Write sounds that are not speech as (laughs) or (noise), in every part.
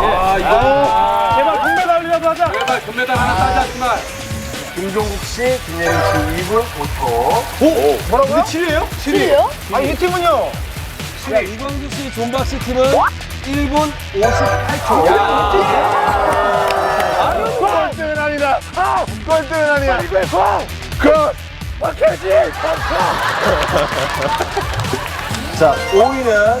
아, 이거 제발 금메달 하나 따자지만 김종국 씨, 김예린 씨 2분 5초. 오, 뭐라고요? 7위에요? 7위. 아, 이 팀은요? 자, 이광수 씨, 존박 씨 팀은 1분 58초. 꼴등은 아니다. 아, 꼴등은 아니야. 그, 박혜지, 자, 5위는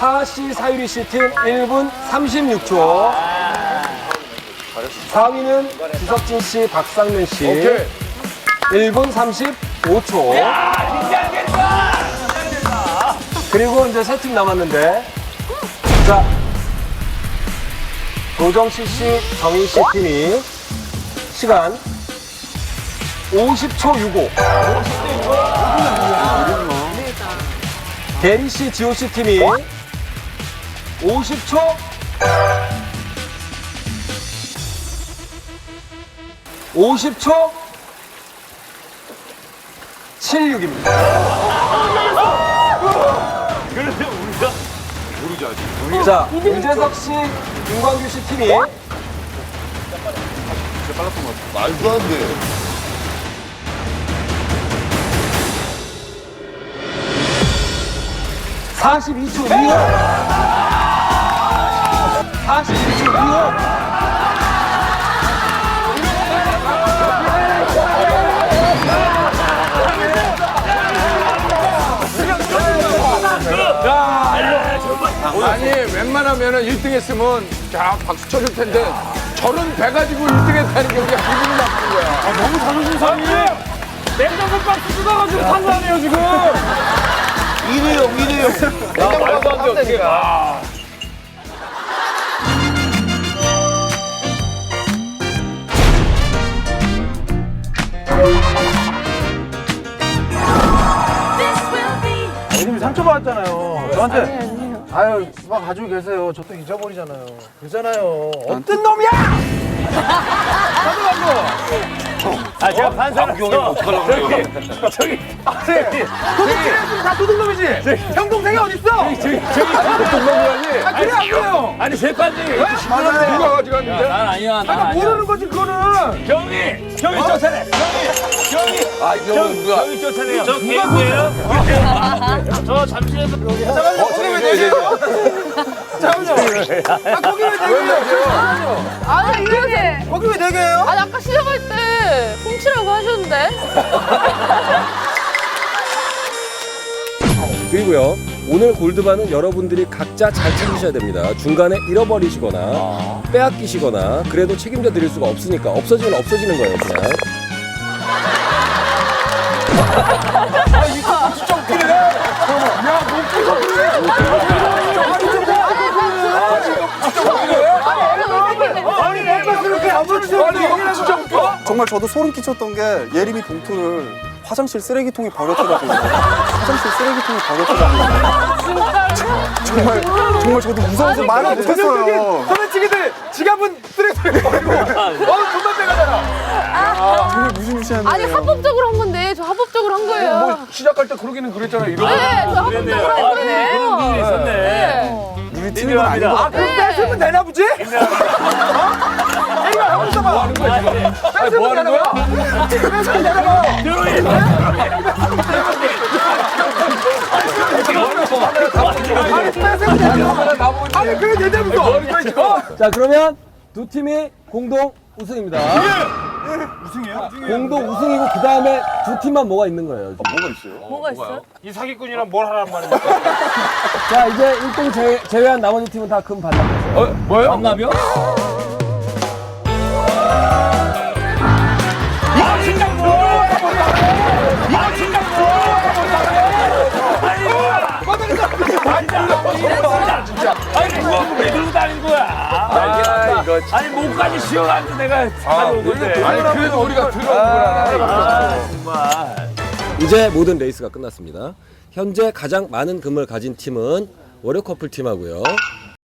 하씨, 사유리 씨 팀 1분 36초. 4위는 주석진 씨, 박상면 씨. 오케이. 1분 35초. 그리고 이제 세 팀 남았는데. 자, 도정씨 씨, 정희 씨 팀이 시간 50초 65. 대리 씨, 지호 씨 팀이 50초 50초 76입니다. 자, 윤재석 씨, 윤광규 씨 팀이 말도 안 돼. 사십이 초 25. 42 아니 웬만하면은 1등 했으면 자 박수 쳐줄 텐데 저런 배 가지고 1등 했다는 게 우리가 기분이 나쁜 거야. 너무 자존심 상해. 냉장고 박스 뜯어가지고 탄거 아니에요, 지금? 1위요, 1위요. 야, 말도 안 돼, 어떻게. 어머님이 상처받았잖아요. 저한테. 아유, 막 가지고 계세요. 저 또 잊어버리잖아요. 그러잖아요. 어떤 놈이야! 아, 제가 판사로서 저기, 저기, 저기, 도둑질했으면 다 도둑놈이지? 형 동생이 어딨어? 저기, 저기? 아, 그래, 안 그래요? 아니, 제 판지. 맞아요. 누가 가져갔는데? 아, 모르는 거지, 그거는. 경이! 경이 쫓아내! 경이! 아 이거 누가? 경이 쫓아내요! 저 개구예요? 저 잠실에서 잠깐만요, 거기 왜 내세요? 잠깐만요. 아, 거기 왜 내게요? 아니 이게 거기 왜 내게요? 아니 아까 시작할 때 훔치라고 하셨는데 (laughs) 그리고요. 오늘 골드바는 여러분들이 각자 잘 챙기셔야 됩니다. 중간에 잃어버리시거나 빼앗기시거나 그래도 책임져 드릴 수가 없으니까 없어지면 없어지는 거예요, 그냥. 아니, 내 것을 이렇게 아무렇지 않게 진짜 웃겨? 정말 저도 소름 끼쳤던 게 예림이 봉투를 화장실 쓰레기통에 버렸더라고요. 화장실 쓰레기통에 버렸더라고요. 정말 정말 저도 무서워서 말을 못했어요. 소매치기들 지갑은 쓰레기통에 버리고 어 돈만 빼가잖아 정말 무시무시한 아니 일이에요. 합법적으로 한 건데 저 합법적으로 한 거예요. 뭐 시작할 때 그러기는 그랬잖아요. 이런. 네, 저 합법적으로 한 거예요. 그런 일이 있었네. 네. 우리 팀은 아닌 것아 같아요. 그럼 뺏으면 되나 보지? 어? 이거 하고 있어봐 뭐 하는 거야 지금? 아니 뭐 하는 거야? 뺏으면 되나 봐 아니 뺏으면 되나 봐 아니 하는 거야 지금 자, 그러면 두 팀이 공동 우승입니다. 우승이에요? 공동 우승이고 그 다음에 두 팀만 뭐가 있는 거예요. 뭐가 있어요? 이 사기꾼이랑 뭘 하란 말입니까? (laughs) 자, 이제 1등 제, 제외 한 나머지 팀은 다 금. 어 뭐요? 아 그거 왜 들고 다닌 거야? 아, 이거 아니 목까지 씌워가지고 내가 가져온 건데. 아니 그래도 우리가 들어온 거라. 아 정말. 이제 모든 레이스가 끝났습니다. 현재 가장 많은 금을 가진 팀은 월요 커플 팀하고요.